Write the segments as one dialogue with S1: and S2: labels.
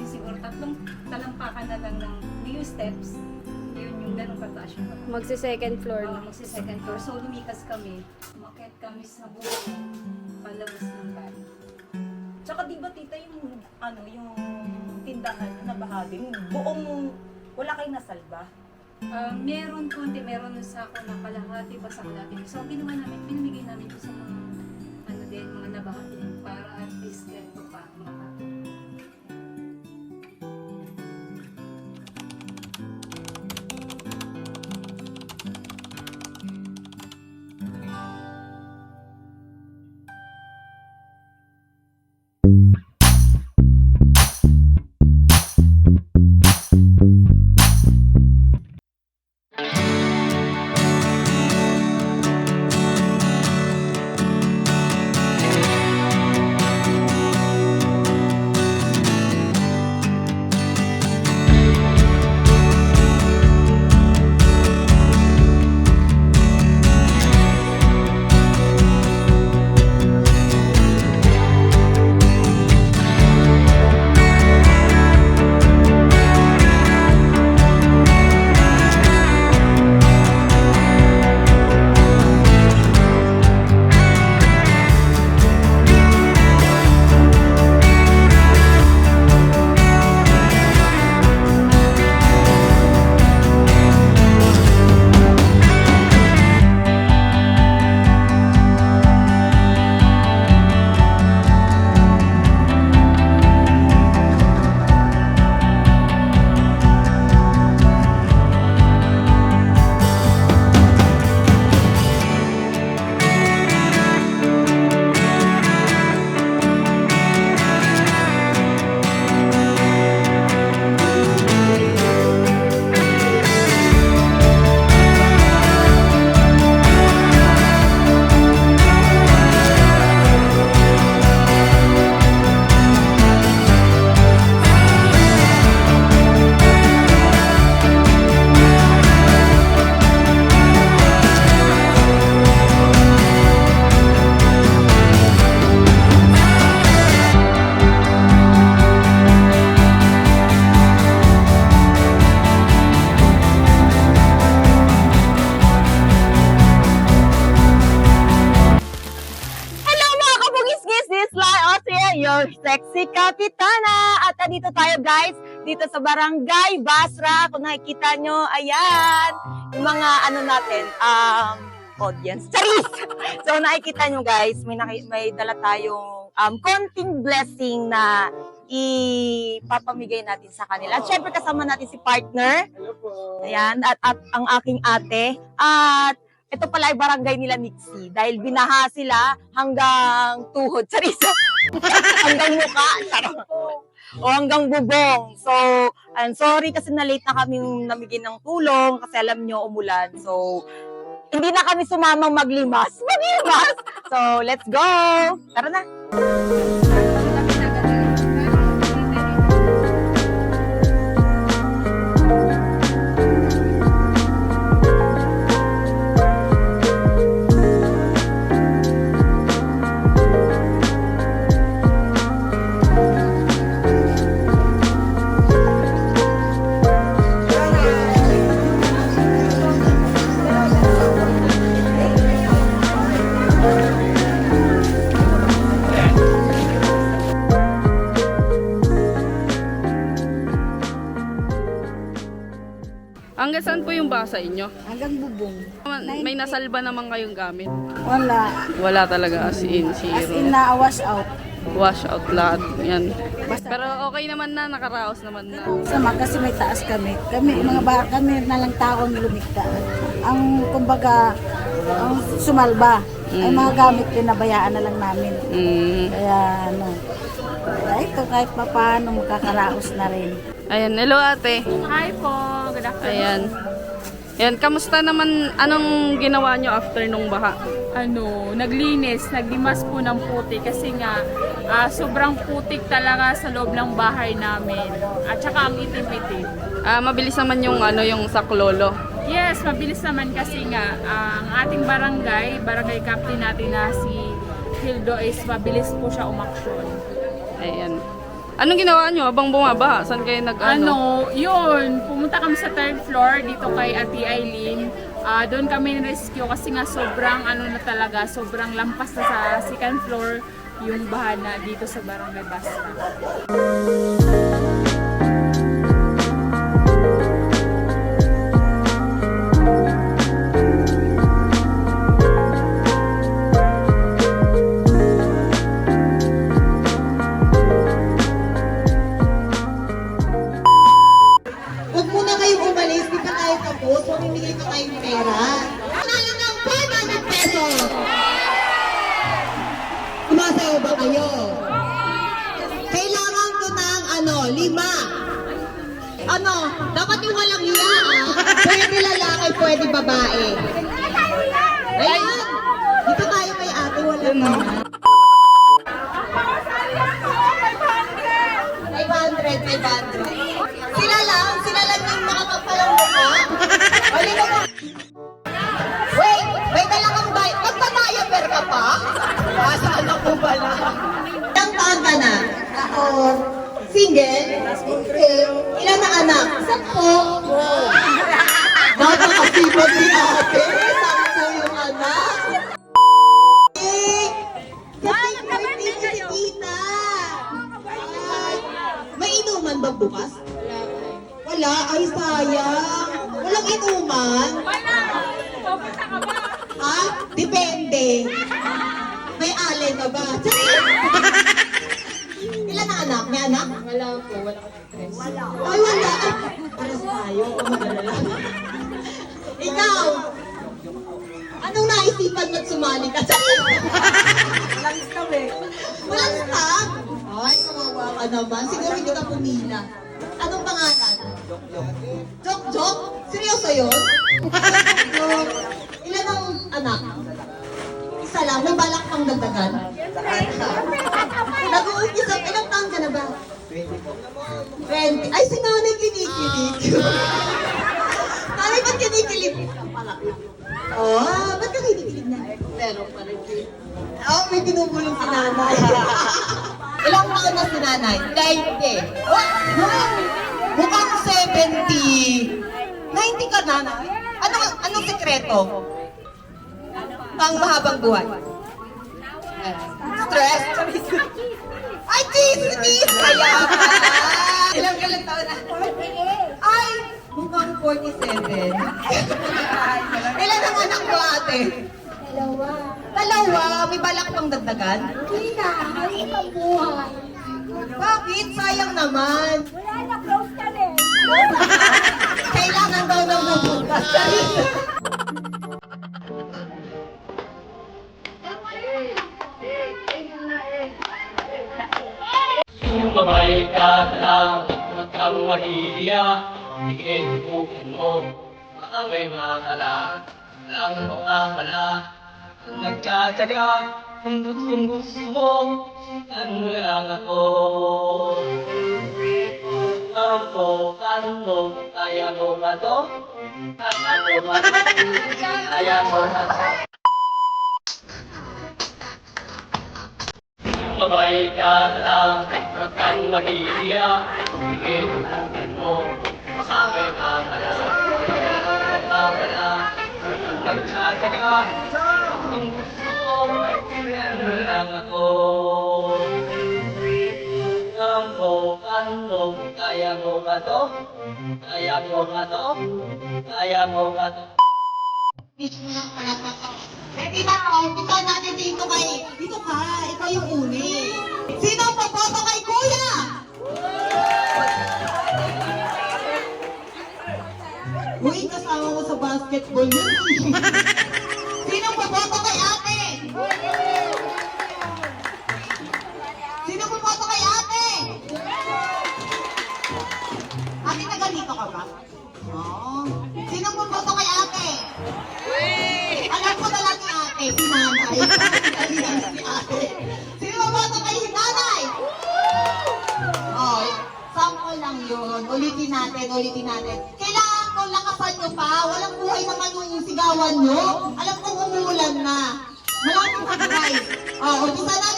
S1: amin siguro tatlong talampakan na lang ng new steps. Yun yung ganun kataas yung baha.
S2: Magsi-second floor
S1: Uh,
S2: na.
S1: magsi second floor. So lumikas kami. Umakyat kami sa buong palabas ng bahay.
S3: Tsaka di ba tita yung ano yung tindahan na bahagi, buong wala kayong nasalba.
S1: Ah, meron konti, meron sa ako na kalahati ba sa kalahati. So, ang ginawa namin, pinamigay namin ito sa mga, ano din, mga nabahati para at least ganito
S3: Sexy kapitana! At dito tayo guys, dito sa Barangay Basra. Kung nakikita nyo, ayan, yung mga ano natin, um, audience. Charis! so nakikita nyo guys, may, naki- may dala tayong um, konting blessing na ipapamigay natin sa kanila. At syempre kasama natin si partner. Ayan, at, at ang aking ate. At ito pala ay barangay nila Nixie dahil binaha sila hanggang tuhod. Charisa. hanggang muka. Charot. O hanggang bubong. So, and sorry kasi na late na kami namigin ng tulong kasi alam nyo umulan. So, hindi na kami sumamang maglimas. Maglimas! So, let's go! Tara na!
S4: Basa inyo?
S5: Hanggang bubong.
S4: May nasalba naman kayong gamit?
S5: Wala.
S4: Wala talaga as in,
S5: As
S4: zero.
S5: in na wash out.
S4: Wash out lahat. Yan.
S5: Basta
S4: Pero okay naman na, nakaraos naman na.
S5: sama kasi may taas kami. Kami, mga ba, kami na lang tao ang lumikta. Ang, kumbaga, ang sumalba. Ay mga gamit pinabayaan na lang namin.
S4: Mm.
S5: Kaya ano, kaya ito kahit pa paano makakaraos na rin.
S4: Ayan, hello ate.
S6: Hi po, good afternoon.
S4: Ayan. Ayan, kamusta naman, anong ginawa nyo after nung baha?
S6: Ano, naglinis, naglimas po ng putik kasi nga ah, sobrang putik talaga sa loob ng bahay namin. At saka ang itim-itim.
S4: Ah, mabilis naman yung ano, yung saklolo.
S6: Yes, mabilis naman kasi nga ang ating barangay, barangay captain natin na si Hildo is mabilis po siya umaksyon.
S4: Ayan. Anong ginawa nyo habang bumaba? Saan kayo nag ano?
S6: Ano, yun, pumunta kami sa third floor dito kay Ate Eileen. Ah, doon kami rescue kasi nga sobrang ano na talaga, sobrang lampas na sa second floor yung bahana dito sa Barangay Basra.
S3: Pwede babae. Ayan! Dito tayo kay ate, walang hiya. 500, 500. Sila lang, sila lang yung makakapalang mukha. Wali ka mo. Wait, may dala kang bay. Magpa-diaper ka pa? Asa anak ko pala. Ilang taon ka na? Ako, single? Okay. Ilan na anak? Sampo. Napakasipag ni ate. Sampo yung anak. Kasi birthday ka ni tita. Ay, May inuman ba bukas? Wala. Ay, sayang. Walang inuman.
S6: Wala! Pupunta ka ba?
S3: Ha? Depende. May alay ka ba? Ilan na anak? May anak? Wala po. Wala Wala. Ay, wala. Paras tayo. Huwag mag-alala. Ikaw! Anong naisipan mo't sumali ka? Charis! Walang stop eh. Walang stop? Ay, kawawa ka naman. Siguro hindi ka pumila. Anong pangalan? Jok Jok? Seryoso yun? Jok Ilan ang anak? Isa lang. May balak pang dagdagan? Nag-uumpisa. Ilang taon ka na ba? 20. Ay, si nanay kinikilig. nanay, ba't kinikilig? Oh, ba't ka kinikilig na? Pero pa rin. Oh, may binubulong si nanay. Ilang taon na si nanay? 90. Wow! Mukhang 70. 90 ka, nanay? Anong, anong sekreto? Pang mahabang buhay? Stress? Ay, chismis! Kaya ka! Ilang galang taon na? Ay, mukhang 47. Ilan ang anak mo, ate? Balak pang dagdagan? Hindi na. Mali pang buhay. Bakit? Sayang naman. Wala na, close ka rin. Kailangan daw ng bubukas.
S7: Kung babay ka na lang, mahihiya. Tingin mo mo, baka may makala. Ang mga pala, nagtatsaga. Gustong gusto mo, ano lang ako. Ako, ano, kaya mo ba to? Kaya mo ba to? Kaya mo ba to? Babay ka lang, huwag kang mahihiya. Tingin mo, baka may makala. Makala, nagtataka. Kung gusto mo, ano lang ako. Ako, ano, kaya mo ba? Kaya mo ba? Kaya mo ba to?
S3: Ready na natin dito kay... Dito ka. Ikaw yung uni. Sino ang paboto kay kuya? Uy, kasama mo sa basketball yun. ate, si nanay. Dali lang si ate. Sino maboto kay nanay? Oh, sample lang yun. Ulitin natin, ulitin natin. Kailangan ko lakasan nyo pa. Walang buhay naman yung sigawan nyo. Alam ko umuulan na. Malapit na guys. Oh, umpisa natin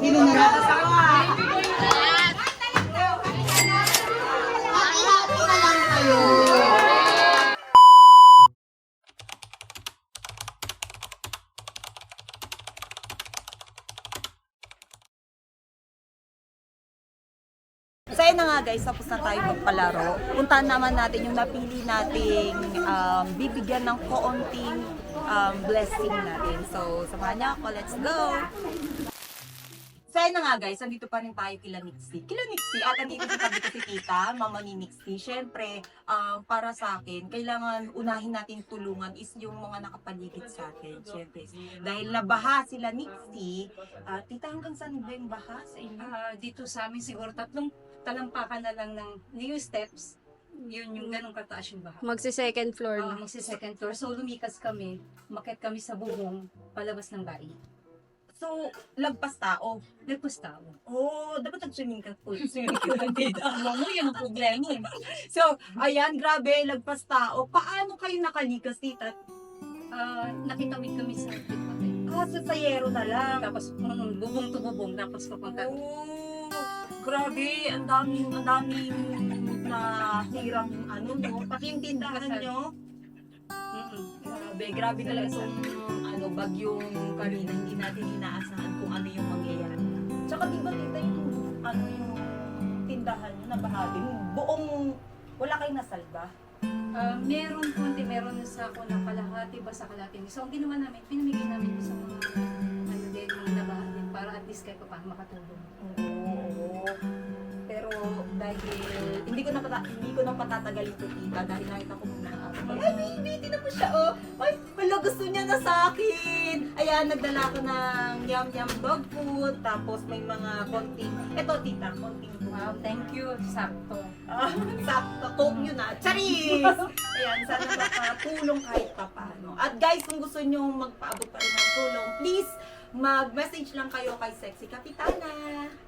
S3: Sino
S8: nanalo?
S3: Guys, tapos na tayo magpalaro. Puntahan naman natin yung napili nating um, bibigyan ng koonting um, blessing natin. So samahan niyo ako, let's go! So na nga guys, andito pa rin tayo kila Nixie. Kila Nixie, at andito sa tabi ko si Tita, Mama ni Nixie. Siyempre, um, para sa akin, kailangan unahin natin tulungan is yung mga nakapaligid sa akin. Siyempre, dahil nabaha sila Nixie, ah, Tita hanggang saan ba yung baha sa inyo?
S1: Ah, dito sa amin siguro tatlong talampakan na lang ng new steps. Yun yung ganong kataas yung baha.
S9: Magsi second floor
S1: Uh,
S9: na.
S1: magsi second floor. So lumikas kami, makit kami sa bubong, palabas ng bahay.
S3: So, lagpas tao.
S1: Nagpus tao.
S3: Oh, dapat nag-swimming ka po. Swimming ka lang dito. Mo yung problema eh. So, ayan, grabe, lagpas tao. Paano kayo nakalikas, tita?
S1: Ah, nakitawid kami sa pitpatay.
S3: Ah, sa sayero na lang.
S1: Tapos mm, bubong to bubong, tapos papunta.
S3: Oh, grabe, ang daming, ang daming na hirang ano, no? Pati yung tindahan nyo.
S1: Mm-mm.
S3: Grabe, grabe talaga itong ano, bagyong Karina. Hindi natin inaasahan kung ano yung mangyayari. Tsaka di ba tita yung ano yung tindahan nyo na bahagi? Buong wala kayong nasalba.
S1: Ah, meron konti, meron sa ako na kalahati ba sa kalahati. So ang ginawa namin, pinamigay namin sa mga ano din, mga nabahan din para at least kahit pa paano makatulong.
S3: Oo. Pero dahil hindi ko na pata, hindi ko na patatagalin to tita dahil nakita ko muna Ay, baby, tinan mo siya, oh. Ay, wala, gusto niya na sa akin. Ayan, nagdala ko ng yum-yum dog food. Tapos may mga konting, eto tita, konting
S1: Wow, thank you. Sakto.
S3: Ah, sakto, coke nyo na. Charis! Ayan, sana makatulong kahit papano. At guys, kung gusto nyo magpaabot pa rin ng tulong, please, mag-message lang kayo kay Sexy Kapitana.